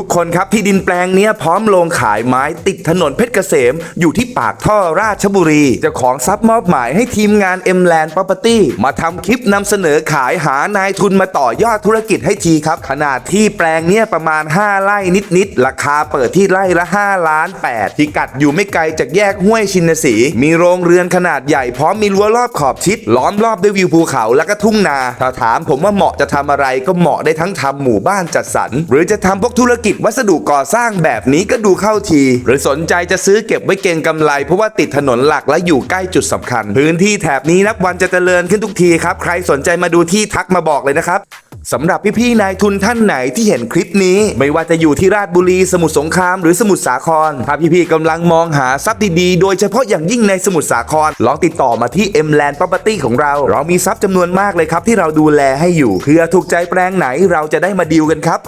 ทุกคนครับที่ดินแปลงนี้พร้อมลงขายไม้ติดถนนเพชรเกษม อยู่ที่ปากท่อราชบุรีเจ้าของทรัพย์มอบหมายให้ทีมงาน M Land Property มาทำคลิปนำเสนอขายหานายทุนมาต่อยอดธุรกิจให้ทีครับ ขนาดที่แปลงเนี้ยประมาณ 5 ไร่นิดๆราคาเปิดที่ไร่ละ 5 ล้าน 8 ที่กัดอยู่ไม่ไกลจากแยกห้วยชินสี มีโรงเรือนขนาดใหญ่พร้อมมีรั้วรอบขอบชิด ล้อมรอบด้วยวิวภูเขาและก็ทุ่งนาถ้าถามผมว่าเหมาะจะทำอะไรก็เหมาะได้ทั้งทำหมู่บ้านจัดสรรหรือจะทำพวกธุรกิจวัสดุก่อสร้างแบบนี้ก็ดูเข้าที หรือสนใจจะซื้อเก็บไว้เก็งกำไร เพราะว่าติดถนนหลักและอยู่ใกล้จุดสำคัญ พื้นที่แถบนี้นับวันจะเจริญขึ้นทุกทีครับ ใครสนใจมาดูที่ทักมาบอกเลยนะครับสำหรับพี่ๆนายทุนท่านไหนที่เห็นคลิปนี้ ไม่ว่าจะอยู่ที่ราชบุรีสมุทรสงครามหรือสมุทรสาครถ้าพี่ๆกำลังมองหาทรัพย์ดีๆ โดยเฉพาะอย่างยิ่งในสมุทรสาครลองติดต่อมาที่ M Land Property ของเรา เรามีทรัพย์จำนวนมากเลยครับ ที่เราดูแลให้อยู่เพื่อถูกใจแปลงไหนเราจะได้มาดีลกันครับ